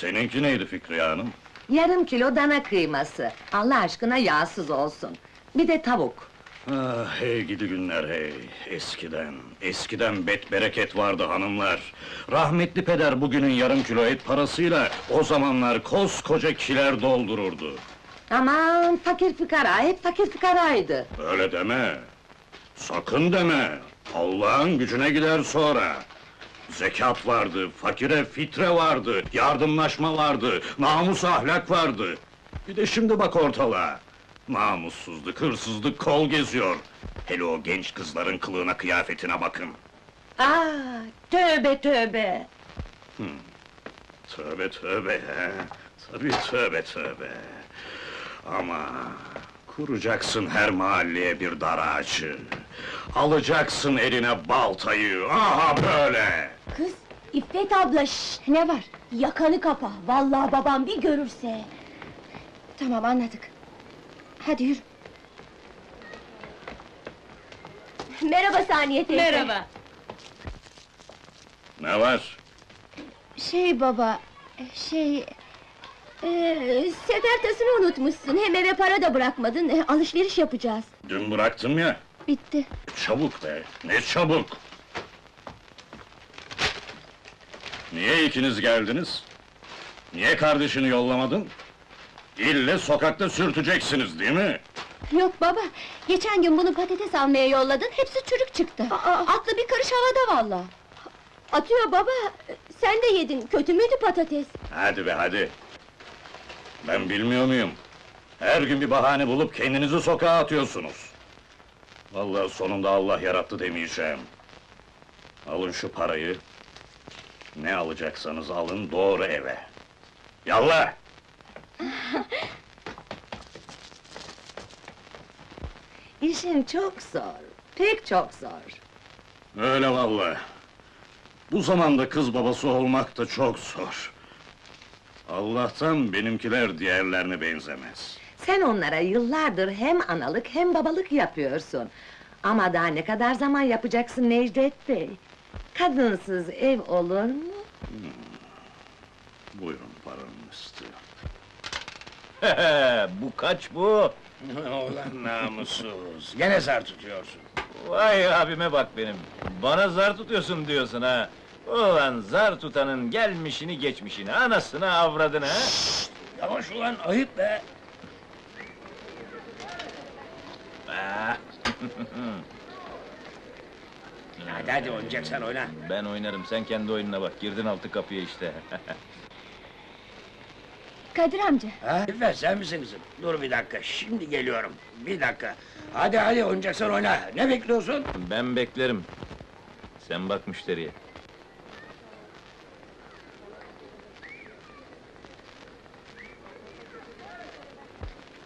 Seninki neydi Fikriye Hanım? Yarım kilo dana kıyması. Allah aşkına yağsız olsun. Bir de tavuk. Ah, hey gidi günler hey! Eskiden, eskiden bet bereket vardı hanımlar. Rahmetli peder bugünün yarım kilo et parasıyla... ...o zamanlar koskoca kiler doldururdu. Aman fakir fıkara, hep fakir fıkaraydı. Öyle deme! Sakın deme! Allah'ın gücüne gider sonra! Zekat vardı, fakire fitre vardı, yardımlaşma vardı, namus ahlak vardı. Bir de şimdi bak ortalığa! Namussuzluk, hırsızlık kol geziyor. Hele o genç kızların kılığına, kıyafetine bakın. Aa, tövbe tövbe! Tövbe tövbe he! Tabii tövbe tövbe! Ama... Kuracaksın her mahalleye bir dar ağacı. Alacaksın eline baltayı, aha böyle! Kız, İffet abla şş, ne var? Yakanı kapa, vallahi babam bir görürse. Tamam anladık. Hadi yürü. Merhaba Saniye teyze. Ne var? Şey baba, şey... Ee, sefer tasını unutmuşsun, hem eve para da bırakmadın, e, alışveriş yapacağız. Dün bıraktım ya, Bitti. çabuk be, ne çabuk! Niye ikiniz geldiniz? Niye kardeşini yollamadın? İlle sokakta sürteceksiniz değil mi? Yok baba, geçen gün bunu patates almaya yolladın, hepsi çürük çıktı. Aklı bir karış havada vallahi. Atıyor baba, sen de yedin, kötü müydü patates? Hadi be hadi! Ben bilmiyor muyum? Her gün bir bahane bulup kendinizi sokağa atıyorsunuz. Vallahi sonunda Allah yarattı demeyeceğim. Alın şu parayı. Ne alacaksanız alın doğru eve. Yallah! İşin çok zor, pek çok zor. Öyle vallahi. Bu zamanda kız babası olmak da çok zor. Allah'tan benimkiler diğerlerine benzemez. Sen onlara yıllardır hem analık hem babalık yapıyorsun. Ama daha ne kadar zaman yapacaksın Necdet Bey? Kadınsız ev olur mu? Buyurun paranın üstü. bu kaç bu? Ulan namussuz, gene zar tutuyorsun. Vay abime bak benim. Bana zar tutuyorsun diyorsun ha. Ulan zar tutanın gelmişini geçmişini, anasını avradını ha. Yavaş ulan, ayıp be! Ah, Hadi hadi oynayacaksan oyna. ben oynarım, sen kendi oyununa bak. Girdin altı kapıya işte. Kadir amca, Ha? İffet sen misin kızım? Dur bir dakika, şimdi geliyorum. Bir dakika. Hadi hadi oynayacaksan oyna. Ne bekliyorsun? ben beklerim. Sen bak müşteriye.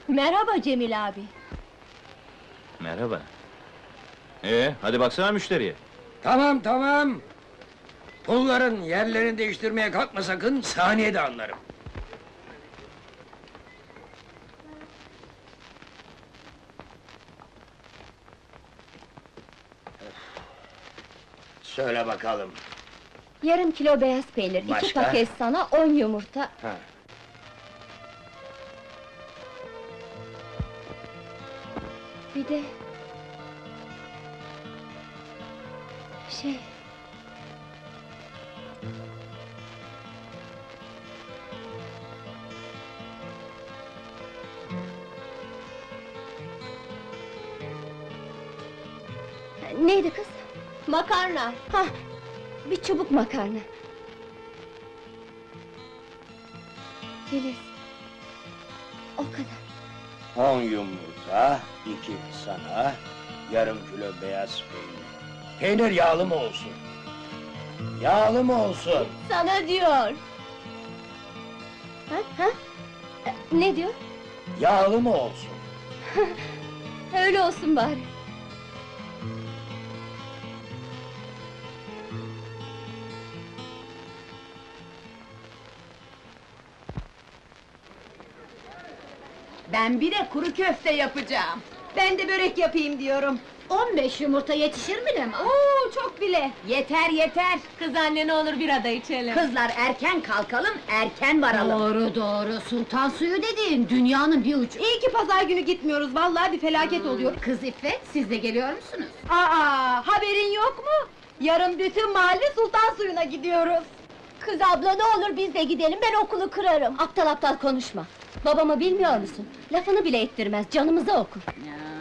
Merhaba Cemil abi. Merhaba. Ee, hadi baksana müşteriye. Tamam tamam. Pulların yerlerini değiştirmeye kalkma sakın, saniyede anlarım. Söyle bakalım. Yarım kilo beyaz peynir, iki Başka? paket sana, on yumurta. Ha. Bir de... Şey... Neydi kız? Makarna. Ha, bir çubuk makarna. Filiz. O kadar. On yumurta, iki sana, yarım kilo beyaz peynir. Peynir yağlı mı olsun? Yağlı mı olsun? Sana diyor. Ha, ha? E, Ne diyor? Yağlı mı olsun? Öyle olsun bari. Ben bir de kuru köfte yapacağım. Ben de börek yapayım diyorum. 15 yumurta yetişir mi Leman? Oo, çok bile! Yeter yeter! Kız anne ne olur bir ada içelim. Kızlar erken kalkalım, erken varalım. Doğru doğru, sultan suyu dediğin dünyanın bir ucu. İyi ki pazar günü gitmiyoruz, vallahi bir felaket oluyor. Kız İffet, siz de geliyor musunuz? Aa, haberin yok mu? Yarın bütün mahalle sultan suyuna gidiyoruz. Kız abla ne olur biz de gidelim, ben okulu kırarım. Aptal aptal konuşma. Babamı bilmiyor musun? Lafını bile ettirmez, canımıza okur.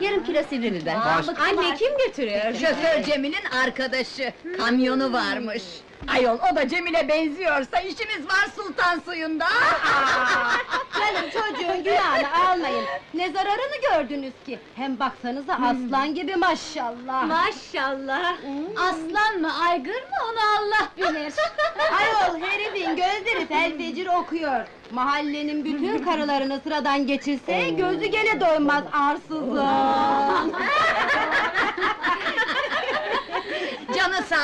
Yarım kilo sivri biber. Anne kim götürüyor? Şoför Cemil'in arkadaşı, kamyonu varmış. Ayol, o da Cemil'e benziyorsa işimiz var sultan suyunda. Canım çocuğun günahını almayın. Ne zararını gördünüz ki? Hem baksanıza aslan gibi maşallah. Maşallah! Aslan mı, aygır mı onu Allah bilir. Ayol herifin gözleri felfecir okuyor. Mahallenin bütün karılarını sıradan geçirse gözü gene doymaz arsızın.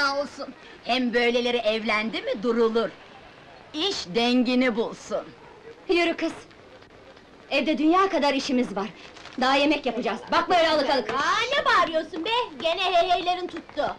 Sağ olsun. Hem böyleleri evlendi mi durulur. İş dengini bulsun. Yürü kız. Evde dünya kadar işimiz var. Daha yemek yapacağız. Bak böyle alık alık. Aa, ne bağırıyorsun be? Gene heyheylerin tuttu.